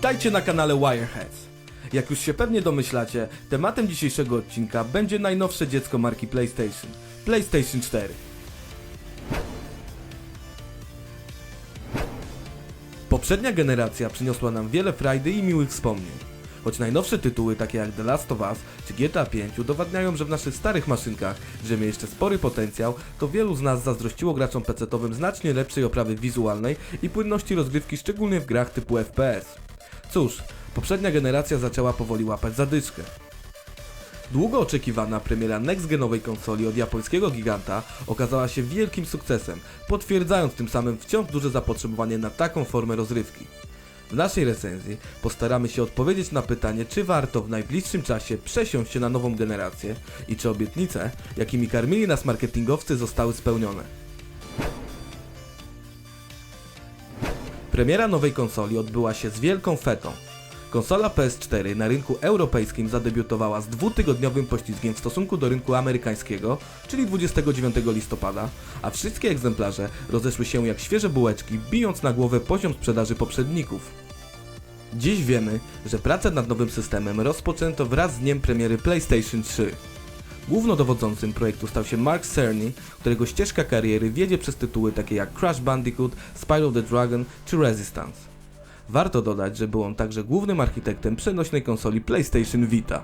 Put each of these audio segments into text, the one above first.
Witajcie na kanale Wireheads. Jak już się pewnie domyślacie, tematem dzisiejszego odcinka będzie najnowsze dziecko marki PlayStation, PlayStation 4. Poprzednia generacja przyniosła nam wiele frajdy i miłych wspomnień. Choć najnowsze tytuły takie jak The Last of Us czy GTA V udowadniają, że w naszych starych maszynkach drzemie jeszcze spory potencjał, to wielu z nas zazdrościło graczom PC-owym znacznie lepszej oprawy wizualnej i płynności rozgrywki, szczególnie w grach typu FPS. Cóż, poprzednia generacja zaczęła powoli łapać zadyszkę. Długo oczekiwana premiera next-genowej konsoli od japońskiego giganta okazała się wielkim sukcesem, potwierdzając tym samym wciąż duże zapotrzebowanie na taką formę rozrywki. W naszej recenzji postaramy się odpowiedzieć na pytanie, czy warto w najbliższym czasie przesiąść się na nową generację i czy obietnice, jakimi karmili nas marketingowcy, zostały spełnione. Premiera nowej konsoli odbyła się z wielką fetą. Konsola PS4 na rynku europejskim zadebiutowała z dwutygodniowym poślizgiem w stosunku do rynku amerykańskiego, czyli 29 listopada, a wszystkie egzemplarze rozeszły się jak świeże bułeczki, bijąc na głowę poziom sprzedaży poprzedników. Dziś wiemy, że pracę nad nowym systemem rozpoczęto wraz z dniem premiery PlayStation 3. Głównodowodzącym projektu stał się Mark Cerny, którego ścieżka kariery wiedzie przez tytuły takie jak Crash Bandicoot, Spyro the Dragon czy Resistance. Warto dodać, że był on także głównym architektem przenośnej konsoli PlayStation Vita.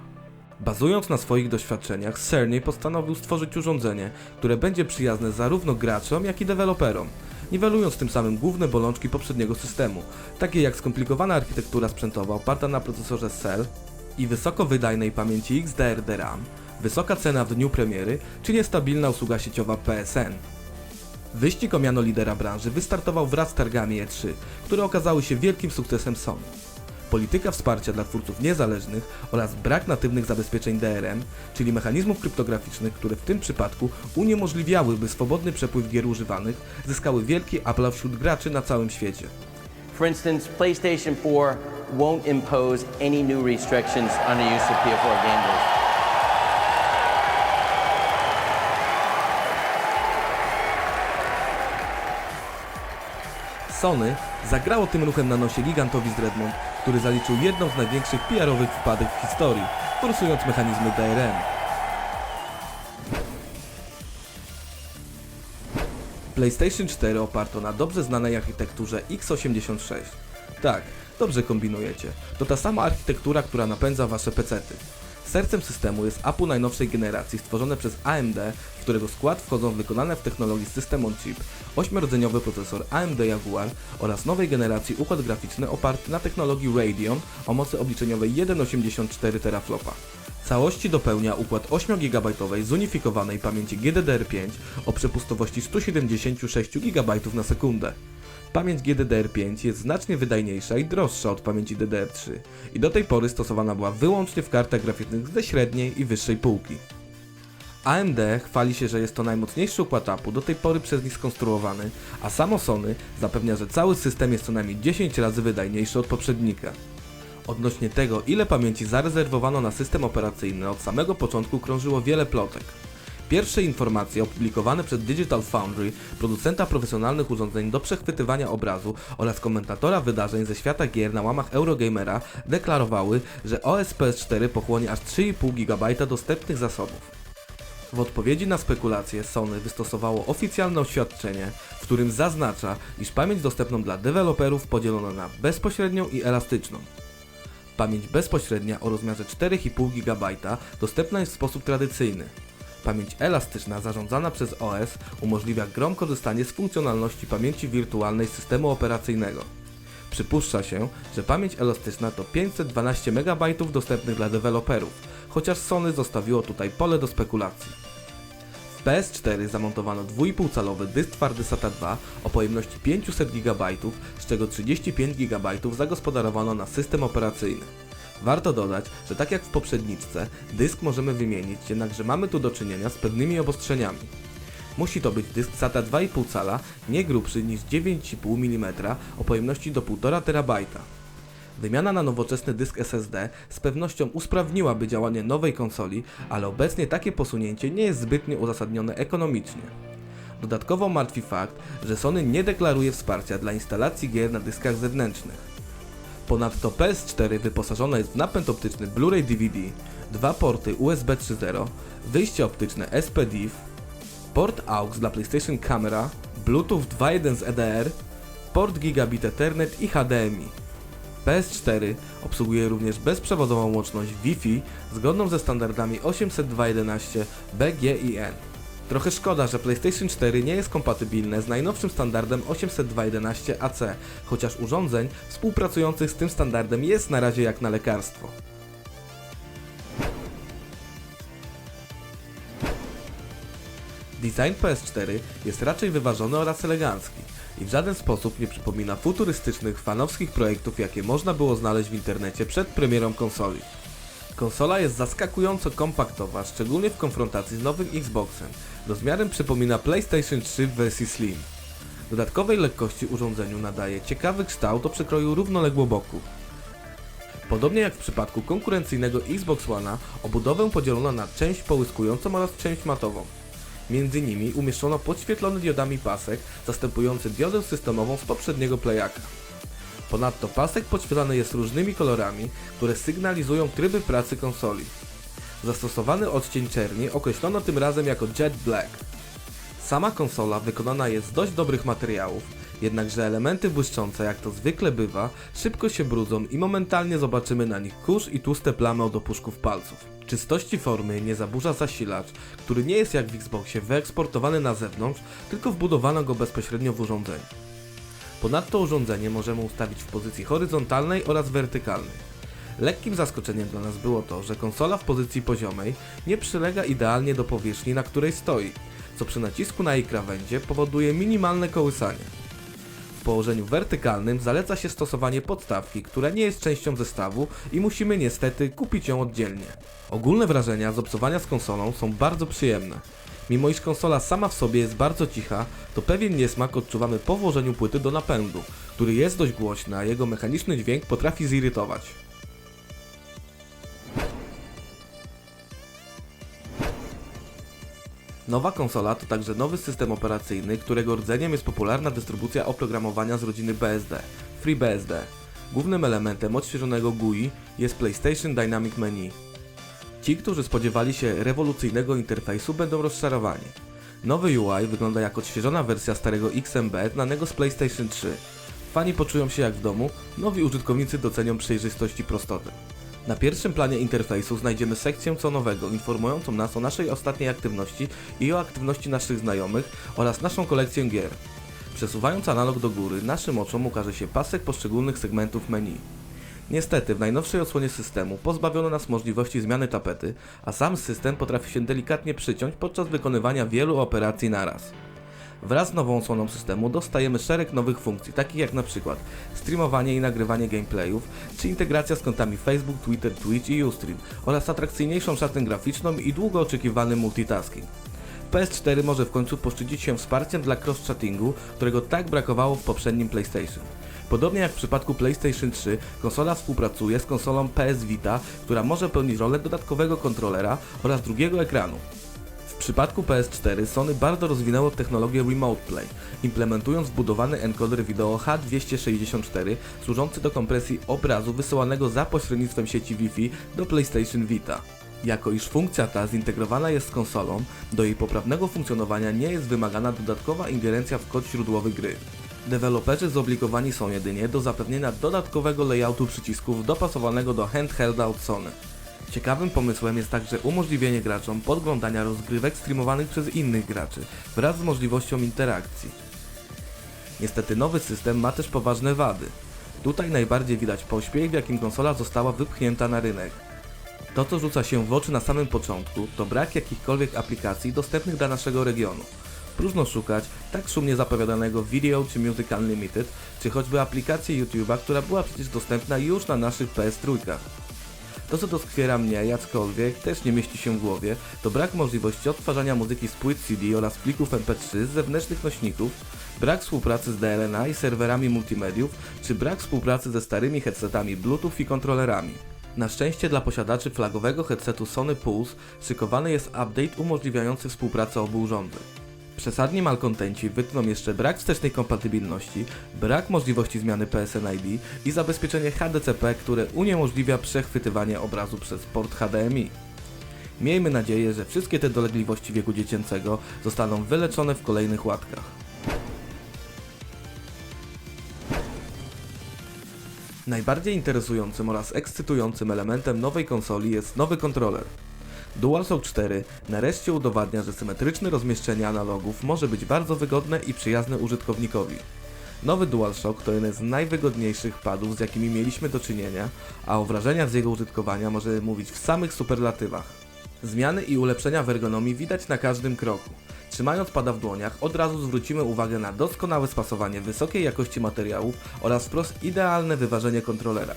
Bazując na swoich doświadczeniach, Cerny postanowił stworzyć urządzenie, które będzie przyjazne zarówno graczom, jak i deweloperom, niwelując tym samym główne bolączki poprzedniego systemu, takie jak skomplikowana architektura sprzętowa oparta na procesorze Cell i wysoko wydajnej pamięci XDR RAM, wysoka cena w dniu premiery, czy niestabilna usługa sieciowa PSN. Wyścig o miano lidera branży wystartował wraz z targami E3, które okazały się wielkim sukcesem Sony. Polityka wsparcia dla twórców niezależnych oraz brak natywnych zabezpieczeń DRM, czyli mechanizmów kryptograficznych, które w tym przypadku uniemożliwiałyby swobodny przepływ gier używanych, zyskały wielki aplauz wśród graczy na całym świecie. For instance, PlayStation 4 won't impose any new restrictions on the use of PS4 game Sony zagrało tym ruchem na nosie gigantowi z Redmond, który zaliczył jedną z największych PR-owych wpadek w historii, forsując mechanizmy DRM. PlayStation 4 oparto na dobrze znanej architekturze x86. Tak, dobrze kombinujecie. To ta sama architektura, która napędza wasze pecety. Sercem systemu jest APU najnowszej generacji stworzone przez AMD, w którego skład wchodzą wykonane w technologii System on Chip, ośmiordzeniowy procesor AMD Jaguar oraz nowej generacji układ graficzny oparty na technologii Radeon o mocy obliczeniowej 1,84 teraflopa. Całości dopełnia układ 8 GB zunifikowanej pamięci GDDR5 o przepustowości 176 GB na sekundę. Pamięć GDDR5 jest znacznie wydajniejsza i droższa od pamięci DDR3 i do tej pory stosowana była wyłącznie w kartach graficznych ze średniej i wyższej półki. AMD chwali się, że jest to najmocniejszy układ APU do tej pory przez nich skonstruowany, a samo Sony zapewnia, że cały system jest co najmniej 10 razy wydajniejszy od poprzednika. Odnośnie tego, ile pamięci zarezerwowano na system operacyjny, od samego początku krążyło wiele plotek. Pierwsze informacje opublikowane przez Digital Foundry, producenta profesjonalnych urządzeń do przechwytywania obrazu oraz komentatora wydarzeń ze świata gier na łamach Eurogamera deklarowały, że OS PS4 pochłonie aż 3,5 GB dostępnych zasobów. W odpowiedzi na spekulacje Sony wystosowało oficjalne oświadczenie, w którym zaznacza, iż pamięć dostępną dla deweloperów podzielono na bezpośrednią i elastyczną. Pamięć bezpośrednia o rozmiarze 4,5 GB dostępna jest w sposób tradycyjny. Pamięć elastyczna zarządzana przez OS umożliwia grom korzystanie z funkcjonalności pamięci wirtualnej systemu operacyjnego. Przypuszcza się, że pamięć elastyczna to 512 MB dostępnych dla deweloperów, chociaż Sony zostawiło tutaj pole do spekulacji. W PS4 zamontowano 2,5-calowy dysk twardy SATA 2 o pojemności 500 GB, z czego 35 GB zagospodarowano na system operacyjny. Warto dodać, że tak jak w poprzedniczce, dysk możemy wymienić, jednakże mamy tu do czynienia z pewnymi obostrzeniami. Musi to być dysk SATA 2,5 cala, nie grubszy niż 9,5 mm o pojemności do 1,5 TB. Wymiana na nowoczesny dysk SSD z pewnością usprawniłaby działanie nowej konsoli, ale obecnie takie posunięcie nie jest zbytnio uzasadnione ekonomicznie. Dodatkowo martwi fakt, że Sony nie deklaruje wsparcia dla instalacji gier na dyskach zewnętrznych. Ponadto PS4 wyposażone jest w napęd optyczny Blu-ray DVD, dwa porty USB 3.0, wyjście optyczne SPDIF, port AUX dla PlayStation Camera, Bluetooth 2.1 z EDR, port Gigabit Ethernet i HDMI. PS4 obsługuje również bezprzewodową łączność Wi-Fi zgodną ze standardami 802.11 BGIN. Trochę szkoda, że PlayStation 4 nie jest kompatybilne z najnowszym standardem 802.11 AC, chociaż urządzeń współpracujących z tym standardem jest na razie jak na lekarstwo. Design PS4 jest raczej wyważony oraz elegancki i w żaden sposób nie przypomina futurystycznych fanowskich projektów, jakie można było znaleźć w internecie przed premierą konsoli. Konsola jest zaskakująco kompaktowa, szczególnie w konfrontacji z nowym Xboxem. Rozmiarem przypomina PlayStation 3 w wersji Slim. Dodatkowej lekkości urządzeniu nadaje ciekawy kształt o przekroju równoległoboku. Podobnie jak w przypadku konkurencyjnego Xbox One'a, obudowę podzielono na część połyskującą oraz część matową. Między nimi umieszczono podświetlony diodami pasek zastępujący diodę systemową z poprzedniego playaka. Ponadto pasek podświetlany jest różnymi kolorami, które sygnalizują tryby pracy konsoli. Zastosowany odcień czerni określono tym razem jako Jet Black. Sama konsola wykonana jest z dość dobrych materiałów, jednakże elementy błyszczące, jak to zwykle bywa, szybko się brudzą i momentalnie zobaczymy na nich kurz i tłuste plamy od opuszków palców. Czystości formy nie zaburza zasilacz, który nie jest jak w Xboxie wyeksportowany na zewnątrz, tylko wbudowano go bezpośrednio w urządzeniu. Ponadto urządzenie możemy ustawić w pozycji horyzontalnej oraz wertykalnej. Lekkim zaskoczeniem dla nas było to, że konsola w pozycji poziomej nie przylega idealnie do powierzchni, na której stoi, co przy nacisku na jej krawędzie powoduje minimalne kołysanie. W położeniu wertykalnym zaleca się stosowanie podstawki, która nie jest częścią zestawu i musimy niestety kupić ją oddzielnie. Ogólne wrażenia z obcowania z konsolą są bardzo przyjemne. Mimo iż konsola sama w sobie jest bardzo cicha, to pewien niesmak odczuwamy po włożeniu płyty do napędu, który jest dość głośny, a jego mechaniczny dźwięk potrafi zirytować. Nowa konsola to także nowy system operacyjny, którego rdzeniem jest popularna dystrybucja oprogramowania z rodziny BSD, FreeBSD. Głównym elementem odświeżonego GUI jest PlayStation Dynamic Menu. Ci, którzy spodziewali się rewolucyjnego interfejsu będą rozczarowani. Nowy UI wygląda jak odświeżona wersja starego XMB znanego z PlayStation 3. Fani poczują się jak w domu, nowi użytkownicy docenią przejrzystość i prostotę. Na pierwszym planie interfejsu znajdziemy sekcję co nowego, informującą nas o naszej ostatniej aktywności i o aktywności naszych znajomych oraz naszą kolekcję gier. Przesuwając analog do góry, naszym oczom ukaże się pasek poszczególnych segmentów menu. Niestety, w najnowszej odsłonie systemu pozbawiono nas możliwości zmiany tapety, a sam system potrafi się delikatnie przyciąć podczas wykonywania wielu operacji naraz. Wraz z nową odsłoną systemu dostajemy szereg nowych funkcji, takich jak na przykład streamowanie i nagrywanie gameplayów, czy integracja z kontami Facebook, Twitter, Twitch i Ustream oraz atrakcyjniejszą szatę graficzną i długo oczekiwany multitasking. PS4 może w końcu poszczycić się wsparciem dla cross-chattingu, którego tak brakowało w poprzednim PlayStation. Podobnie jak w przypadku PlayStation 3, konsola współpracuje z konsolą PS Vita, która może pełnić rolę dodatkowego kontrolera oraz drugiego ekranu. Przypadku PS4 Sony bardzo rozwinęło technologię Remote Play, implementując wbudowany encoder wideo H264 służący do kompresji obrazu wysyłanego za pośrednictwem sieci Wi-Fi do PlayStation Vita. Jako iż funkcja ta zintegrowana jest z konsolą, do jej poprawnego funkcjonowania nie jest wymagana dodatkowa ingerencja w kod źródłowy gry. Deweloperzy zobligowani są jedynie do zapewnienia dodatkowego layoutu przycisków dopasowanego do handhelda od Sony. Ciekawym pomysłem jest także umożliwienie graczom podglądania rozgrywek streamowanych przez innych graczy wraz z możliwością interakcji. Niestety nowy system ma też poważne wady. Tutaj najbardziej widać pośpiech, w jakim konsola została wypchnięta na rynek. To, co rzuca się w oczy na samym początku, to brak jakichkolwiek aplikacji dostępnych dla naszego regionu. Próżno szukać tak szumnie zapowiadanego Video czy Music Unlimited, czy choćby aplikacji YouTube'a, która była przecież dostępna już na naszych PS3. To, co doskwiera mnie, jakkolwiek, też nie mieści się w głowie, to brak możliwości odtwarzania muzyki z płyt CD oraz plików MP3 z zewnętrznych nośników, brak współpracy z DLNA i serwerami multimediów, czy brak współpracy ze starymi headsetami Bluetooth i kontrolerami. Na szczęście dla posiadaczy flagowego headsetu Sony Pulse szykowany jest update umożliwiający współpracę obu urządzeń. Przesadni malkontenci wytną jeszcze brak wstecznej kompatybilności, brak możliwości zmiany PSN ID i zabezpieczenie HDCP, które uniemożliwia przechwytywanie obrazu przez port HDMI. Miejmy nadzieję, że wszystkie te dolegliwości wieku dziecięcego zostaną wyleczone w kolejnych łatkach. Najbardziej interesującym oraz ekscytującym elementem nowej konsoli jest nowy kontroler. DualShock 4 nareszcie udowadnia, że symetryczne rozmieszczenie analogów może być bardzo wygodne i przyjazne użytkownikowi. Nowy DualShock to jeden z najwygodniejszych padów, z jakimi mieliśmy do czynienia, a o wrażeniach z jego użytkowania możemy mówić w samych superlatywach. Zmiany i ulepszenia w ergonomii widać na każdym kroku. Trzymając pada w dłoniach, od razu zwrócimy uwagę na doskonałe spasowanie wysokiej jakości materiałów oraz wprost idealne wyważenie kontrolera.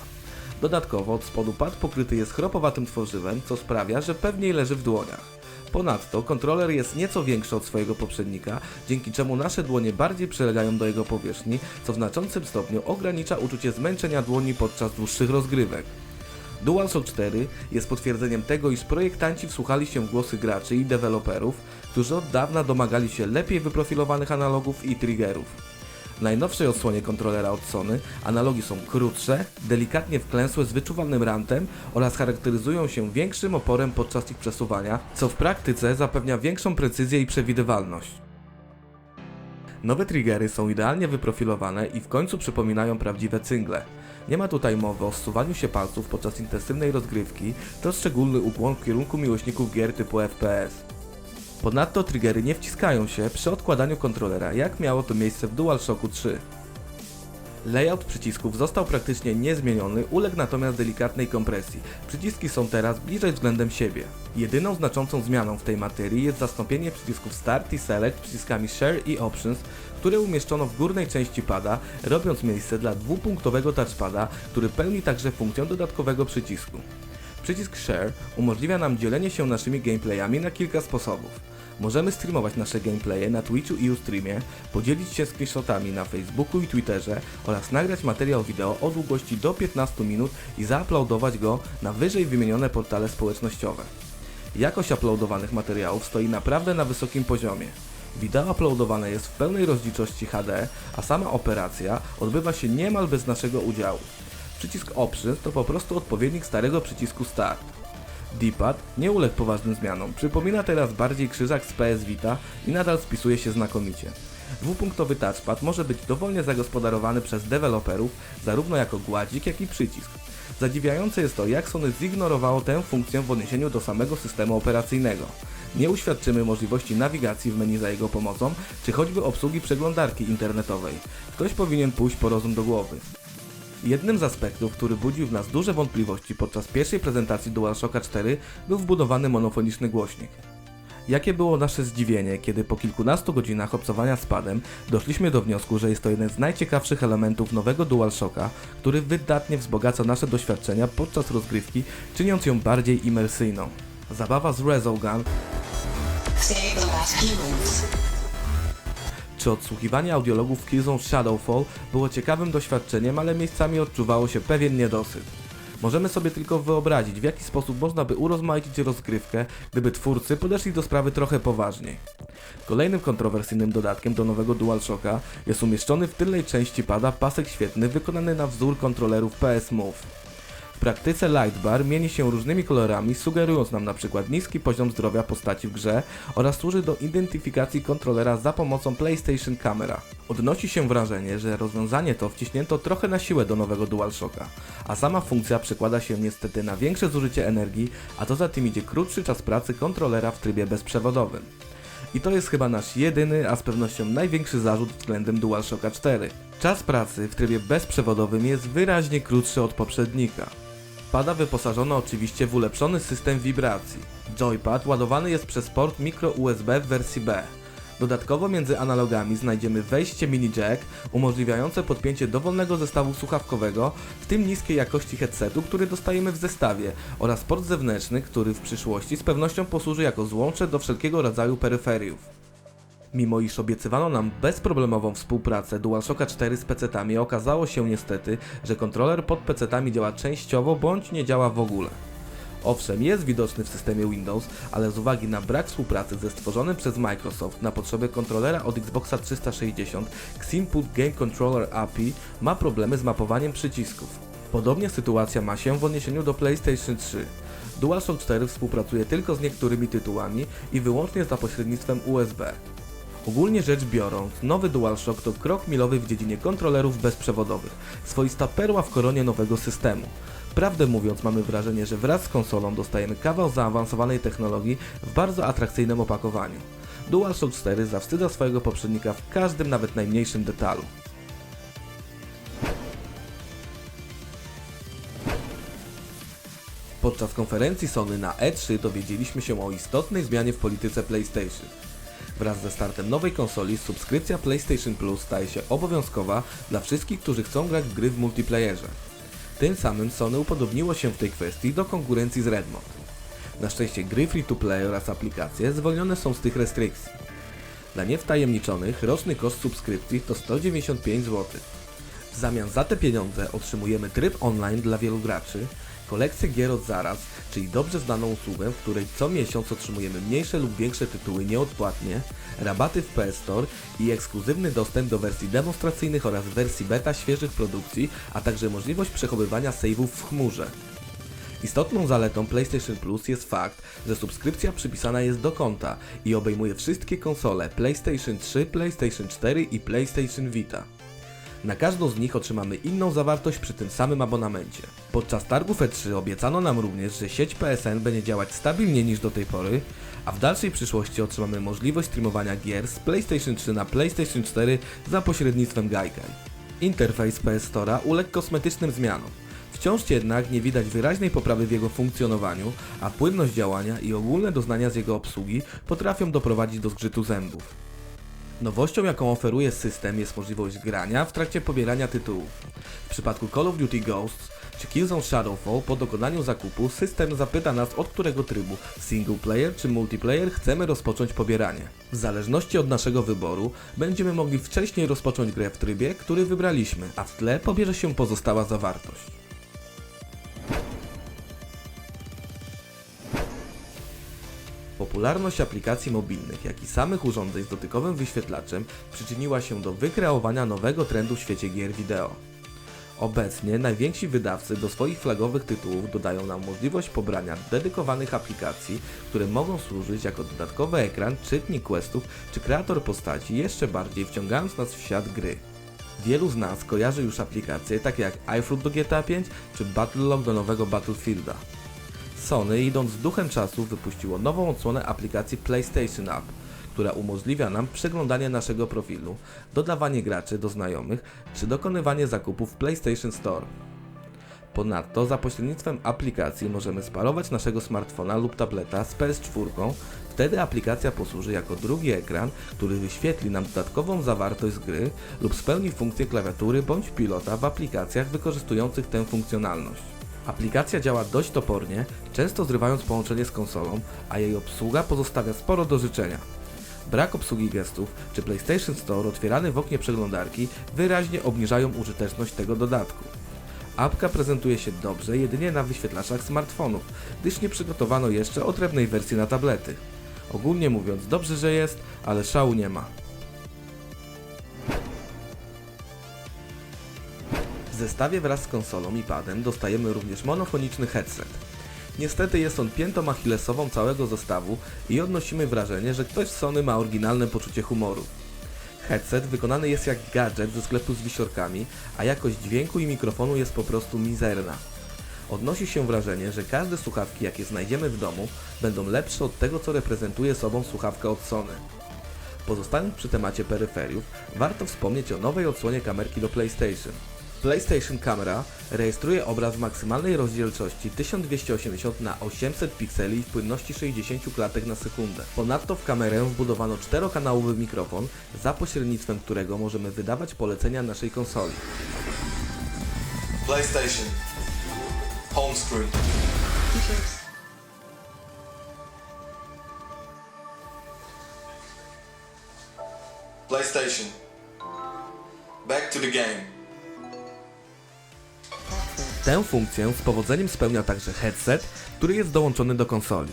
Dodatkowo od spodu pad pokryty jest chropowatym tworzywem, co sprawia, że pewniej leży w dłoniach. Ponadto kontroler jest nieco większy od swojego poprzednika, dzięki czemu nasze dłonie bardziej przylegają do jego powierzchni, co w znaczącym stopniu ogranicza uczucie zmęczenia dłoni podczas dłuższych rozgrywek. DualShock 4 jest potwierdzeniem tego, iż projektanci wsłuchali się w głosy graczy i deweloperów, którzy od dawna domagali się lepiej wyprofilowanych analogów i triggerów. W najnowszej odsłonie kontrolera od Sony analogi są krótsze, delikatnie wklęsłe z wyczuwalnym rantem oraz charakteryzują się większym oporem podczas ich przesuwania, co w praktyce zapewnia większą precyzję i przewidywalność. Nowe triggery są idealnie wyprofilowane i w końcu przypominają prawdziwe cyngle. Nie ma tutaj mowy o zsuwaniu się palców podczas intensywnej rozgrywki, to szczególny ukłon w kierunku miłośników gier typu FPS. Ponadto triggery nie wciskają się przy odkładaniu kontrolera, jak miało to miejsce w DualShocku 3. Layout przycisków został praktycznie niezmieniony, uległ natomiast delikatnej kompresji. Przyciski są teraz bliżej względem siebie. Jedyną znaczącą zmianą w tej materii jest zastąpienie przycisków Start i Select przyciskami Share i Options, które umieszczono w górnej części pada, robiąc miejsce dla dwupunktowego touchpada, który pełni także funkcję dodatkowego przycisku. Przycisk Share umożliwia nam dzielenie się naszymi gameplayami na kilka sposobów. Możemy streamować nasze gameplaye na Twitchu i Ustreamie, podzielić się screenshotami na Facebooku i Twitterze oraz nagrać materiał wideo o długości do 15 minut i zauploadować go na wyżej wymienione portale społecznościowe. Jakość uploadowanych materiałów stoi naprawdę na wysokim poziomie. Wideo uploadowane jest w pełnej rozdzielczości HD, a sama operacja odbywa się niemal bez naszego udziału. Przycisk Options to po prostu odpowiednik starego przycisku Start. D-pad nie uległ poważnym zmianom. Przypomina teraz bardziej krzyżak z PS Vita i nadal spisuje się znakomicie. Dwupunktowy touchpad może być dowolnie zagospodarowany przez deweloperów zarówno jako gładzik, jak i przycisk. Zadziwiające jest to, jak Sony zignorowało tę funkcję w odniesieniu do samego systemu operacyjnego. Nie uświadczymy możliwości nawigacji w menu za jego pomocą, czy choćby obsługi przeglądarki internetowej. Ktoś powinien pójść po rozum do głowy. Jednym z aspektów, który budził w nas duże wątpliwości podczas pierwszej prezentacji DualShocka 4 był wbudowany monofoniczny głośnik. Jakie było nasze zdziwienie, kiedy po kilkunastu godzinach obcowania z padem doszliśmy do wniosku, że jest to jeden z najciekawszych elementów nowego DualShocka, który wydatnie wzbogaca nasze doświadczenia podczas rozgrywki, czyniąc ją bardziej imersyjną. Zabawa z Resogun czy odsłuchiwanie audiologów Killzone Shadowfall było ciekawym doświadczeniem, ale miejscami odczuwało się pewien niedosyt. Możemy sobie tylko wyobrazić, w jaki sposób można by urozmaicić rozgrywkę, gdyby twórcy podeszli do sprawy trochę poważniej. Kolejnym kontrowersyjnym dodatkiem do nowego DualShocka jest umieszczony w tylnej części pada pasek świetny wykonany na wzór kontrolerów PS Move. Praktyce Lightbar mieni się różnymi kolorami, sugerując nam na przykład niski poziom zdrowia postaci w grze oraz służy do identyfikacji kontrolera za pomocą PlayStation Camera. Odnosi się wrażenie, że rozwiązanie to wciśnięto trochę na siłę do nowego DualShocka, a sama funkcja przekłada się niestety na większe zużycie energii, a to za tym idzie krótszy czas pracy kontrolera w trybie bezprzewodowym. I to jest chyba nasz jedyny, a z pewnością największy zarzut względem DualShocka 4. Czas pracy w trybie bezprzewodowym jest wyraźnie krótszy od poprzednika. Pada wyposażono oczywiście w ulepszony system wibracji. Joypad ładowany jest przez port micro USB w wersji B. Dodatkowo między analogami znajdziemy wejście mini jack umożliwiające podpięcie dowolnego zestawu słuchawkowego, w tym niskiej jakości headsetu, który dostajemy w zestawie, oraz port zewnętrzny, który w przyszłości z pewnością posłuży jako złącze do wszelkiego rodzaju peryferiów. Mimo iż obiecywano nam bezproblemową współpracę DualShocka 4 z PC-tami, okazało się niestety, że kontroler pod PC-tami działa częściowo bądź nie działa w ogóle. Owszem, jest widoczny w systemie Windows, ale z uwagi na brak współpracy ze stworzonym przez Microsoft na potrzeby kontrolera od Xboxa 360 Xinput Game Controller API ma problemy z mapowaniem przycisków. Podobnie sytuacja ma się w odniesieniu do PlayStation 3. DualShock 4 współpracuje tylko z niektórymi tytułami i wyłącznie za pośrednictwem USB. Ogólnie rzecz biorąc, nowy DualShock to krok milowy w dziedzinie kontrolerów bezprzewodowych, swoista perła w koronie nowego systemu. Prawdę mówiąc, mamy wrażenie, że wraz z konsolą dostajemy kawał zaawansowanej technologii w bardzo atrakcyjnym opakowaniu. DualShock 4 zawstydza swojego poprzednika w każdym, nawet najmniejszym detalu. Podczas konferencji Sony na E3 dowiedzieliśmy się o istotnej zmianie w polityce PlayStation. Wraz ze startem nowej konsoli subskrypcja PlayStation Plus staje się obowiązkowa dla wszystkich, którzy chcą grać w gry w multiplayerze. Tym samym Sony upodobniło się w tej kwestii do konkurencji z Redmond. Na szczęście gry free to play oraz aplikacje zwolnione są z tych restrykcji. Dla niewtajemniczonych roczny koszt subskrypcji to 195 zł. W zamian za te pieniądze otrzymujemy tryb online dla wielu graczy, kolekcję gier od zaraz, czyli dobrze znaną usługę, w której co miesiąc otrzymujemy mniejsze lub większe tytuły nieodpłatnie, rabaty w PS Store i ekskluzywny dostęp do wersji demonstracyjnych oraz wersji beta świeżych produkcji, a także możliwość przechowywania save'ów w chmurze. Istotną zaletą PlayStation Plus jest fakt, że subskrypcja przypisana jest do konta i obejmuje wszystkie konsole PlayStation 3, PlayStation 4 i PlayStation Vita. Na każdą z nich otrzymamy inną zawartość przy tym samym abonamencie. Podczas targów E3 obiecano nam również, że sieć PSN będzie działać stabilniej niż do tej pory, a w dalszej przyszłości otrzymamy możliwość streamowania gier z PlayStation 3 na PlayStation 4 za pośrednictwem Gaikai. Interfejs PS Store'a uległ kosmetycznym zmianom. Wciąż jednak nie widać wyraźnej poprawy w jego funkcjonowaniu, a płynność działania i ogólne doznania z jego obsługi potrafią doprowadzić do zgrzytu zębów. Nowością, jaką oferuje system, jest możliwość grania w trakcie pobierania tytułów. W przypadku Call of Duty Ghosts czy Killzone Shadowfall po dokonaniu zakupu system zapyta nas od którego trybu single player czy multiplayer chcemy rozpocząć pobieranie. W zależności od naszego wyboru będziemy mogli wcześniej rozpocząć grę w trybie, który wybraliśmy, a w tle pobierze się pozostała zawartość. Popularność aplikacji mobilnych, jak i samych urządzeń z dotykowym wyświetlaczem przyczyniła się do wykreowania nowego trendu w świecie gier wideo. Obecnie najwięksi wydawcy do swoich flagowych tytułów dodają nam możliwość pobrania dedykowanych aplikacji, które mogą służyć jako dodatkowy ekran, czytnik questów czy kreator postaci, jeszcze bardziej wciągając nas w świat gry. Wielu z nas kojarzy już aplikacje takie jak iFruit do GTA 5 czy Battlelog do nowego Battlefielda. Sony, idąc z duchem czasu, wypuściło nową odsłonę aplikacji PlayStation App, która umożliwia nam przeglądanie naszego profilu, dodawanie graczy do znajomych czy dokonywanie zakupów w PlayStation Store. Ponadto za pośrednictwem aplikacji możemy sparować naszego smartfona lub tableta z PS4, wtedy aplikacja posłuży jako drugi ekran, który wyświetli nam dodatkową zawartość gry lub spełni funkcję klawiatury bądź pilota w aplikacjach wykorzystujących tę funkcjonalność. Aplikacja działa dość topornie, często zrywając połączenie z konsolą, a jej obsługa pozostawia sporo do życzenia. Brak obsługi gestów czy PlayStation Store otwierany w oknie przeglądarki wyraźnie obniżają użyteczność tego dodatku. Apka prezentuje się dobrze jedynie na wyświetlaczach smartfonów, gdyż nie przygotowano jeszcze odrębnej wersji na tablety. Ogólnie mówiąc, dobrze, że jest, ale szału nie ma. Zestawie wraz z konsolą i padem dostajemy również monofoniczny headset. Niestety jest on piętą achillesową całego zestawu i odnosimy wrażenie, że ktoś z Sony ma oryginalne poczucie humoru. Headset wykonany jest jak gadżet ze sklepu z wisiorkami, a jakość dźwięku i mikrofonu jest po prostu mizerna. Odnosi się wrażenie, że każde słuchawki jakie znajdziemy w domu będą lepsze od tego co reprezentuje sobą słuchawka od Sony. Pozostając przy temacie peryferiów, warto wspomnieć o nowej odsłonie kamerki do PlayStation. PlayStation Camera rejestruje obraz w maksymalnej rozdzielczości 1280 na 800 pikseli w płynności 60 klatek na sekundę. Ponadto w kamerę wbudowano czterokanałowy mikrofon, za pośrednictwem którego możemy wydawać polecenia naszej konsoli. PlayStation. Home screen. PlayStation. Back to the game. Tę funkcję z powodzeniem spełnia także headset, który jest dołączony do konsoli.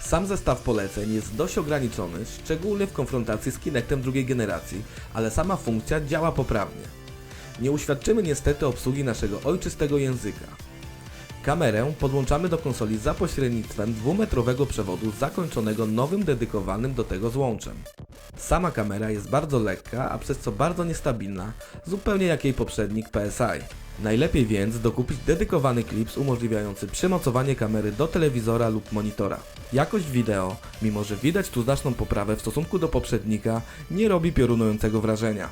Sam zestaw poleceń jest dość ograniczony, szczególnie w konfrontacji z Kinectem drugiej generacji, ale sama funkcja działa poprawnie. Nie uświadczymy niestety obsługi naszego ojczystego języka. Kamerę podłączamy do konsoli za pośrednictwem dwumetrowego przewodu zakończonego nowym dedykowanym do tego złączem. Sama kamera jest bardzo lekka, a przez co bardzo niestabilna, zupełnie jak jej poprzednik PSI. Najlepiej więc dokupić dedykowany klips umożliwiający przymocowanie kamery do telewizora lub monitora. Jakość wideo, mimo że widać tu znaczną poprawę w stosunku do poprzednika, nie robi piorunującego wrażenia.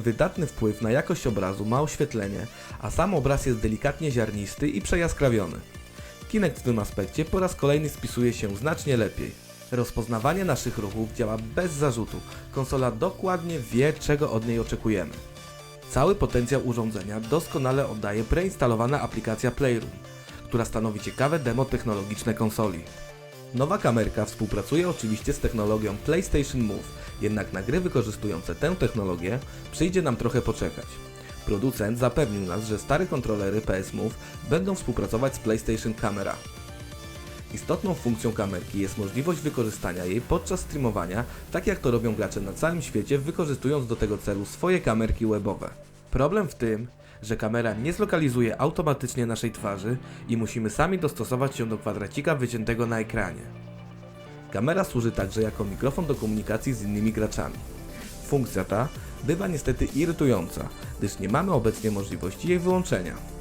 Wydatny wpływ na jakość obrazu ma oświetlenie, a sam obraz jest delikatnie ziarnisty i przejaskrawiony. Kinect w tym aspekcie po raz kolejny spisuje się znacznie lepiej. Rozpoznawanie naszych ruchów działa bez zarzutu. Konsola dokładnie wie, czego od niej oczekujemy. Cały potencjał urządzenia doskonale oddaje preinstalowana aplikacja Playroom, która stanowi ciekawe demo technologiczne konsoli. Nowa kamerka współpracuje oczywiście z technologią PlayStation Move, jednak na gry wykorzystujące tę technologię przyjdzie nam trochę poczekać. Producent zapewnił nas, że stare kontrolery PS Move będą współpracować z PlayStation Camera. Istotną funkcją kamerki jest możliwość wykorzystania jej podczas streamowania, tak jak to robią gracze na całym świecie, wykorzystując do tego celu swoje kamerki webowe. Problem w tym, że kamera nie zlokalizuje automatycznie naszej twarzy i musimy sami dostosować się do kwadracika wyciętego na ekranie. Kamera służy także jako mikrofon do komunikacji z innymi graczami. Funkcja ta bywa niestety irytująca, gdyż nie mamy obecnie możliwości jej wyłączenia.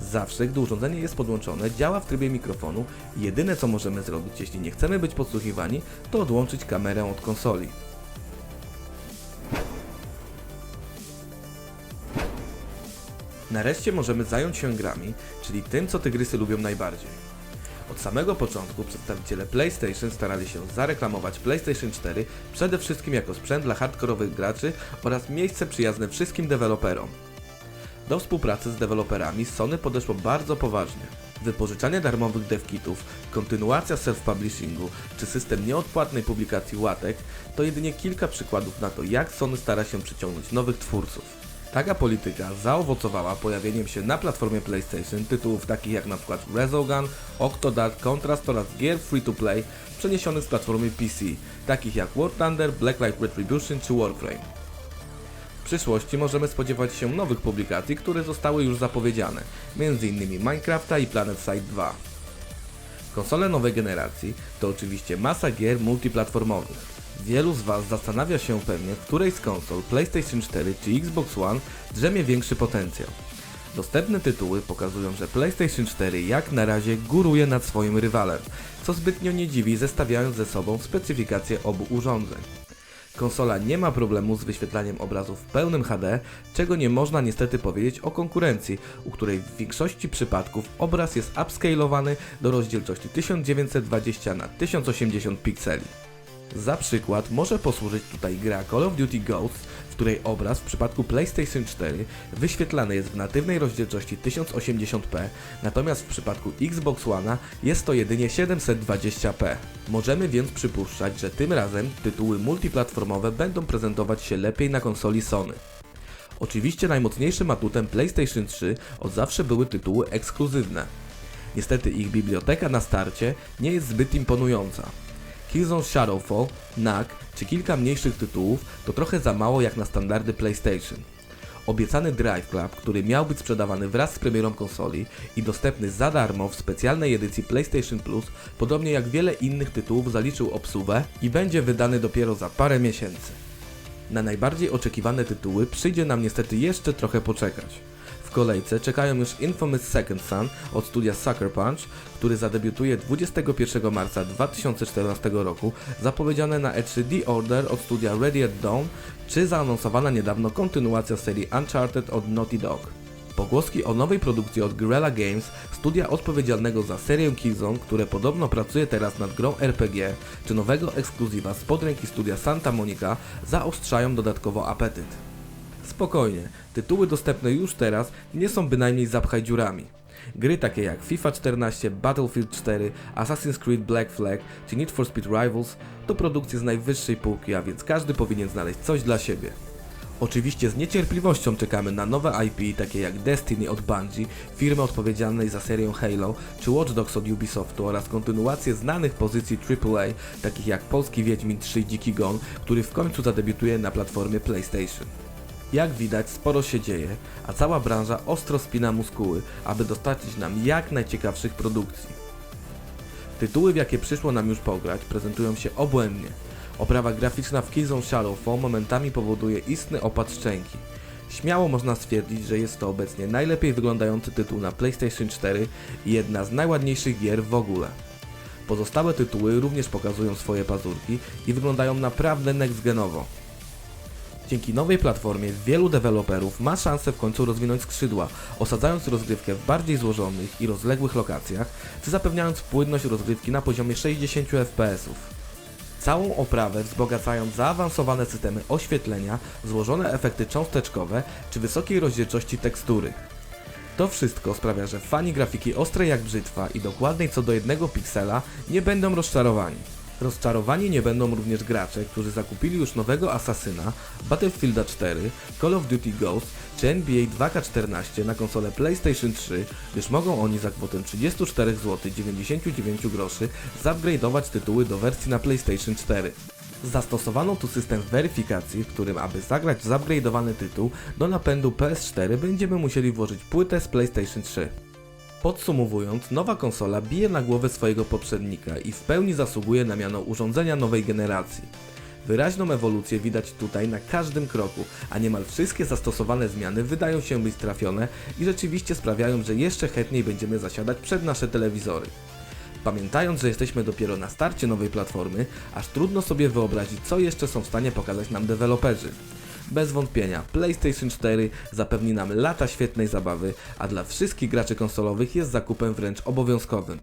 Zawsze, gdy urządzenie jest podłączone, działa w trybie mikrofonu jedyne co możemy zrobić, jeśli nie chcemy być podsłuchiwani, to odłączyć kamerę od konsoli. Nareszcie możemy zająć się grami, czyli tym, co tygrysy lubią najbardziej. Od samego początku przedstawiciele PlayStation starali się zareklamować PlayStation 4 przede wszystkim jako sprzęt dla hardkorowych graczy oraz miejsce przyjazne wszystkim deweloperom. Do współpracy z deweloperami Sony podeszło bardzo poważnie. Wypożyczanie darmowych devkitów, kontynuacja self-publishingu czy system nieodpłatnej publikacji łatek to jedynie kilka przykładów na to, jak Sony stara się przyciągnąć nowych twórców. Taka polityka zaowocowała pojawieniem się na platformie PlayStation tytułów takich jak np. Resogun, Octodad, Contrast oraz gier free-to-play przeniesionych z platformy PC, takich jak War Thunder, Blacklight Retribution czy Warframe. Przyszłości możemy spodziewać się nowych publikacji, które zostały już zapowiedziane, m.in. Minecrafta i Planet Side 2. Konsole nowej generacji to oczywiście masa gier multiplatformowych. Wielu z Was zastanawia się pewnie, w której z konsol PlayStation 4 czy Xbox One drzemie większy potencjał. Dostępne tytuły pokazują, że PlayStation 4 jak na razie góruje nad swoim rywalem, co zbytnio nie dziwi zestawiając ze sobą specyfikacje obu urządzeń. Konsola nie ma problemu z wyświetlaniem obrazów w pełnym HD, czego nie można niestety powiedzieć o konkurencji, u której w większości przypadków obraz jest upscalowany do rozdzielczości 1920 na 1080 pikseli. Za przykład może posłużyć tutaj gra Call of Duty Ghosts, której obraz w przypadku PlayStation 4 wyświetlany jest w natywnej rozdzielczości 1080p, natomiast w przypadku Xbox One jest to jedynie 720p. Możemy więc przypuszczać, że tym razem tytuły multiplatformowe będą prezentować się lepiej na konsoli Sony. Oczywiście najmocniejszym atutem PlayStation 3 od zawsze były tytuły ekskluzywne. Niestety ich biblioteka na starcie nie jest zbyt imponująca. Killzone Shadowfall, NAC czy kilka mniejszych tytułów to trochę za mało jak na standardy PlayStation. Obiecany Drive Club, który miał być sprzedawany wraz z premierą konsoli i dostępny za darmo w specjalnej edycji PlayStation Plus, podobnie jak wiele innych tytułów zaliczył obsługę i będzie wydany dopiero za parę miesięcy. Na najbardziej oczekiwane tytuły przyjdzie nam niestety jeszcze trochę poczekać. Kolejce czekają już Infamous Second Son od studia Sucker Punch, który zadebiutuje 21 marca 2014 roku, zapowiedziane na E3 The Order od studia Ready at Dawn, czy zaanonsowana niedawno kontynuacja serii Uncharted od Naughty Dog. Pogłoski o nowej produkcji od Guerrilla Games, studia odpowiedzialnego za serię Killzone, które podobno pracuje teraz nad grą RPG, czy nowego ekskluzywa spod ręki studia Santa Monica zaostrzają dodatkowo apetyt. Spokojnie, tytuły dostępne już teraz nie są bynajmniej zapchaj dziurami. Gry takie jak FIFA 14, Battlefield 4, Assassin's Creed Black Flag czy Need for Speed Rivals to produkcje z najwyższej półki, a więc każdy powinien znaleźć coś dla siebie. Oczywiście z niecierpliwością czekamy na nowe IP takie jak Destiny od Bungie, firmy odpowiedzialnej za serię Halo, czy Watch Dogs od Ubisoftu oraz kontynuację znanych pozycji AAA, takich jak polski Wiedźmin 3 i Dziki Gon, który w końcu zadebiutuje na platformie PlayStation. Jak widać, sporo się dzieje, a cała branża ostro spina muskuły, aby dostarczyć nam jak najciekawszych produkcji. Tytuły, w jakie przyszło nam już pograć, prezentują się obłędnie. Oprawa graficzna w Killzone Shadowfall momentami powoduje istny opad szczęki. Śmiało można stwierdzić, że jest to obecnie najlepiej wyglądający tytuł na PlayStation 4 i jedna z najładniejszych gier w ogóle. Pozostałe tytuły również pokazują swoje pazurki i wyglądają naprawdę next-genowo. Dzięki nowej platformie wielu deweloperów ma szansę w końcu rozwinąć skrzydła, osadzając rozgrywkę w bardziej złożonych i rozległych lokacjach, czy zapewniając płynność rozgrywki na poziomie 60 fps. Całą oprawę wzbogacają zaawansowane systemy oświetlenia, złożone efekty cząsteczkowe czy wysokiej rozdzielczości tekstury. To wszystko sprawia, że fani grafiki ostrej jak brzytwa i dokładnej co do jednego piksela nie będą rozczarowani. Rozczarowani nie będą również gracze, którzy zakupili już nowego Asasyna, Battlefielda 4, Call of Duty Ghost czy NBA 2K14 na konsolę PlayStation 3, gdyż mogą oni za kwotę 34 zł 99 groszy zupgrade'ować tytuły do wersji na PlayStation 4. Zastosowano tu system weryfikacji, w którym aby zagrać zupgrade'owany tytuł, do napędu PS4 będziemy musieli włożyć płytę z PlayStation 3. Podsumowując, nowa konsola bije na głowę swojego poprzednika i w pełni zasługuje na miano urządzenia nowej generacji. Wyraźną ewolucję widać tutaj na każdym kroku, a niemal wszystkie zastosowane zmiany wydają się być trafione i rzeczywiście sprawiają, że jeszcze chętniej będziemy zasiadać przed nasze telewizory. Pamiętając, że jesteśmy dopiero na starcie nowej platformy, aż trudno sobie wyobrazić, co jeszcze są w stanie pokazać nam deweloperzy. Bez wątpienia, PlayStation 4 zapewni nam lata świetnej zabawy, a dla wszystkich graczy konsolowych jest zakupem wręcz obowiązkowym.